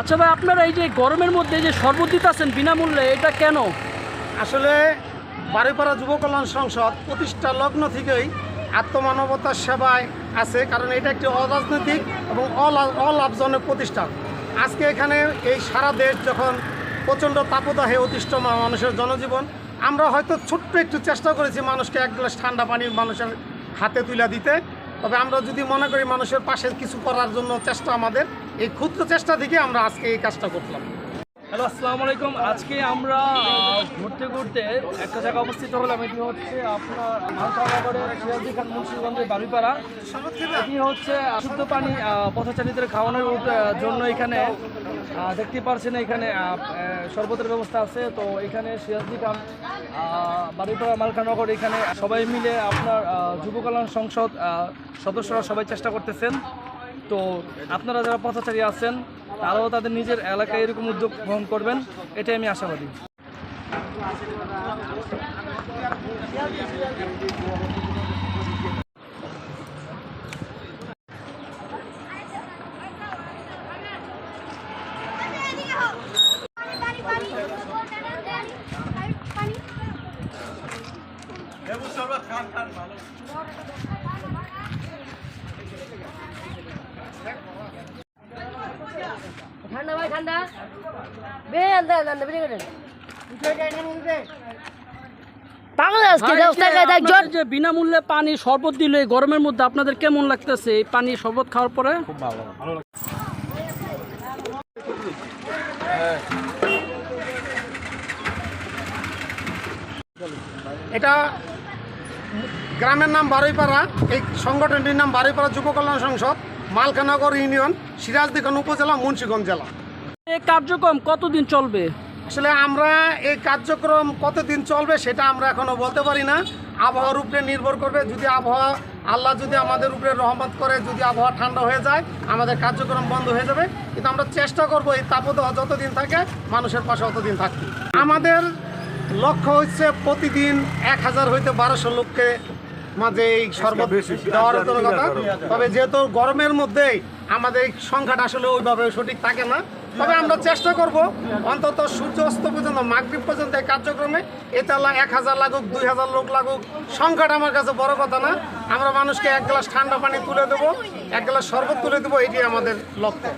আচ্ছা ভাই, আপনারা এই যে গরমের মধ্যে যে শরবত দিতেছেন বিনামূল্যে, এটা কেন? আসলে বাড়িপাড়া যুব কল্যাণ সংসদ প্রতিষ্ঠা লগ্ন থেকেই আত্মমানবতার সেবায় আছে, কারণ এটা একটি অরাজনৈতিক এবং অলা- অলাভজনক প্রতিষ্ঠান। আজকে এখানে এই সারা দেশ যখন প্রচণ্ড তাপদাহে অতিষ্ঠ মানুষের জনজীবন আমরা হয়তো ছোট্ট একটু চেষ্টা করেছি মানুষকে এক গ্লাস ঠান্ডা পানি মানুষের হাতে তুলে দিতে। তবে আমরা যদি মনে করি মানুষের পাশে কিছু করার জন্য চেষ্টা আমাদের, এই ক্ষুদ্র চেষ্টা থেকে আমরা আজকে এই কাজটা করলাম। হ্যালো, আসসালামু আলাইকুম। আজকে আমরা ঘুরতে ঘুরতে একটা জায়গায় অবস্থিত হলাম। এটি হচ্ছে আপনার মালকানগরের সিরাজি খান মুন্সিগঞ্জের বাড়িপাড়া এটি হচ্ছে শুদ্ধ পানি পথচারীদের খাওয়ানোর জন্য এখানে দেখতে পারছেন এখানে শরবতের ব্যবস্থা আছে। তো এখানে সিরাজি খান বাড়িপাড়া মালকানগর, এখানে সবাই মিলে আপনার যুব কল্যাণ সংসদ সদস্যরা সবাই চেষ্টা করতেছেন। তো আপনারা যারা পথচারী আছেন, তারাও তাদের নিজের এলাকায় এরকম উদ্যোগ গ্রহণ করবেন, এটাই আমি আশাবাদী। ঠান্ডা ভাই ঠান্ডা। বেরিয়ে আনতে আনতে বেরিয়ে গেলেন। যে বিনামূল্যে পানি শরবত দিল এই গরমের মধ্যে আপনাদের কেমন লাগতেছে এই পানি শরবত খাওয়ার পরে? এটা গ্রামের নাম বারুইপাড়া এই সংগঠনটির নাম বারুইপাড়া যুব কল্যাণ সংসদ। মালখানগর ইউনিয়ন সিরাজদিখান উপজেলা মুন্সিগঞ্জ জেলা। এই কার্যক্রম কতদিন চলবে? আসলে আমরা এই কার্যক্রম কতদিন চলবে সেটা আমরা এখনও বলতে পারি না। আবহাওয়ার উপরে নির্ভর করবে। যদি আবহাওয়া আল্লাহ যদি আমাদের উপরে রহমত করে যদি আবহাওয়া ঠান্ডা হয়ে যায় আমাদের কার্যক্রম বন্ধ হয়ে যাবে। কিন্তু আমরা চেষ্টা করব এই তাপদাহ যতদিন থাকে মানুষের পাশে অতদিন থাকতে। আমাদের লক্ষ্য হচ্ছে প্রতিদিন এক হাজার হইতে বারোশো লোককে মাঝে এই সর্বত দেওয়ার কথা। তবে যেহেতু গরমের মধ্যেই আমাদের এই সংখ্যাটা আসলে ওইভাবে সঠিক থাকে না তবে আমরা চেষ্টা করব অন্তত সূর্য অস্ত পর্যন্ত মাগরীব পর্যন্ত এই কার্যক্রমে। আল্লাহ এক হাজার লাগুক দুই হাজার লোক লাগুক সংখ্যাটা আমার কাছে বড় কথা না। আমরা মানুষকে এক গ্লাস ঠান্ডা পানি তুলে দেবো এক গ্লাস শরবত তুলে দেবো এটি আমাদের লক্ষ্য।